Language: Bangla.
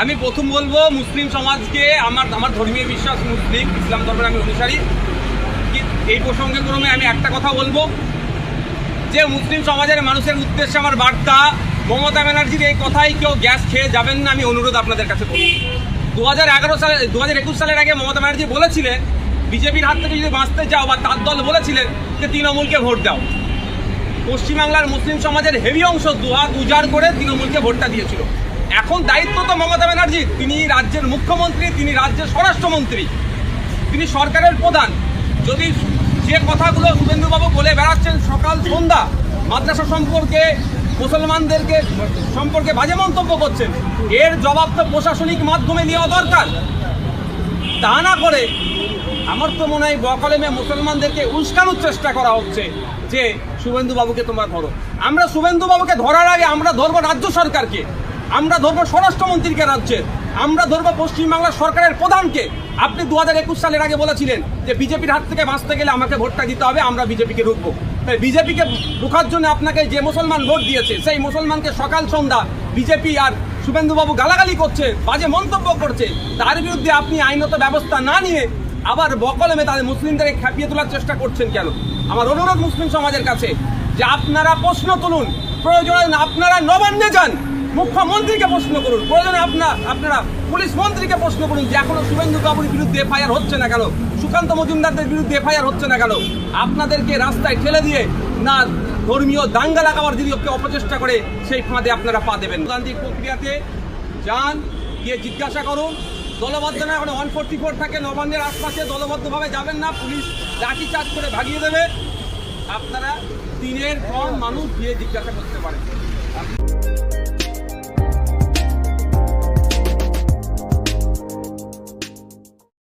আমি প্রথম বলব, মুসলিম সমাজকে আমার আমার ধর্মীয় বিশ্বাস মুসলিম, ইসলাম ধর্মের আমি অনুসারী। এই প্রসঙ্গে ক্রমে আমি একটা কথা বলব, যে মুসলিম সমাজের মানুষের উদ্দেশ্যে আমার বার্তা, মমতা ব্যানার্জির এই কথাই কেউ গ্যাস খেয়ে যাবেন না, আমি অনুরোধ আপনাদের কাছে করি দু হাজার এগারো সালে দু হাজার একুশ সালের আগে মমতা ব্যানার্জি বলেছিলেন, বিজেপির হাত থেকে যদি বাঁচতে চাও বা তার দল বলেছিলেন যে তৃণমূলকে ভোট দাও। পশ্চিমবাংলার মুসলিম সমাজের হেভি অংশ দুহাত উজাড় করে তৃণমূলকে ভোটটা দিয়েছিল। এখন দায়িত্ব তো মমতা ব্যানার্জির তিনি রাজ্যের মুখ্যমন্ত্রী, তিনি রাজ্যের স্বরাষ্ট্রমন্ত্রী। তিনি সরকারের প্রধান। যদি যে কথাগুলো শুভেন্দুবাবু বলে বেড়াচ্ছেন সকাল সন্ধ্যা, মাদ্রাসা সম্পর্কে মুসলমানদেরকে সম্পর্কে বাজে মন্তব্য করছেন, এর জবাব তো প্রশাসনিক মাধ্যমে নেওয়া দরকার। তা না করে আমার তো মনে হয় বকলেমে মুসলমানদেরকে উস্কানোর চেষ্টা করা হচ্ছে যে শুভেন্দু বাবুকে তোমরা ধরো। আমরা শুভেন্দুবাবুকে ধরার আগে আমরা ধরবো রাজ্য সরকারকে। আমরা ধরবো স্বরাষ্ট্রমন্ত্রীকে রাজ্যে। আমরা ধরবো পশ্চিমবাংলার সরকারের প্রধানকে। আপনি দু হাজার একুশ সালের আগে বলেছিলেন যে বিজেপির হাত থেকে বাঁচতে গেলে আমাকে ভোটটা দিতে হবে, আমরা বিজেপিকে রুখবো তাই বিজেপিকে রুখার জন্য আপনাকে যে মুসলমান ভোট দিয়েছে, সেই মুসলমানকে সকাল সন্ধ্যা বিজেপি আর শুভেন্দুবাবু গালাগালি করছে, বাজে মন্তব্য করছে, তার বিরুদ্ধে আপনি আইনত ব্যবস্থা না নিয়ে আবার বকলমে তাদের মুসলিমদেরকে খেপিয়ে তোলার চেষ্টা করছেন কেন? আমার অনুরোধ মুসলিম সমাজের কাছে যে আপনারা প্রশ্ন তুলুন, প্রয়োজনে আপনারা নবান্নে যান। মুখ্যমন্ত্রীকে প্রশ্ন করুন। প্রয়োজনে আপনার আপনারা পুলিশ মন্ত্রীকে প্রশ্ন করুন যে এখনও শুভেন্দু বাবুর বিরুদ্ধে এফআইআর হচ্ছে না কেন? সুকান্ত মজুমদারদের বিরুদ্ধে এফআইআর হচ্ছে না কেন? আপনাদেরকে রাস্তায় ঠেলে দিয়ে না ধর্মীয় দাঙ্গা লাগাবার যদি ওকে অপচেষ্টা করে, সেই ফাঁদে আপনারা পা দেবেন। গণতান্ত্রিক প্রক্রিয়াতে যান, গিয়ে জিজ্ঞাসা করুন। দলবদ্ধ না এখন ওয়ান ফোর্টি ফোর থাকে, নবান্নের আশপাশে দলবদ্ধভাবে যাবেন না। পুলিশ লাঠি চার্জ করে ভাগিয়ে দেবে। আপনারা দিনের কম মানুষ গিয়ে জিজ্ঞাসা করতে পারেন।